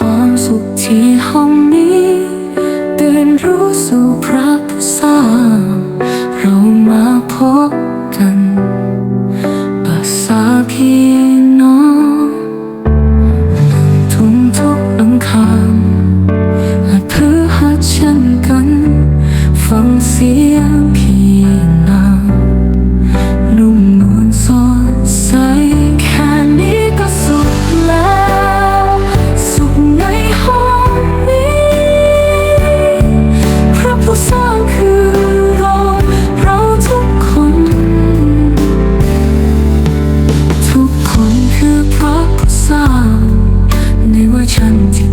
ความสุขที่ห้องนี้ตื่นรู้สู่พระผู้สร้างเรามาพบกัน 天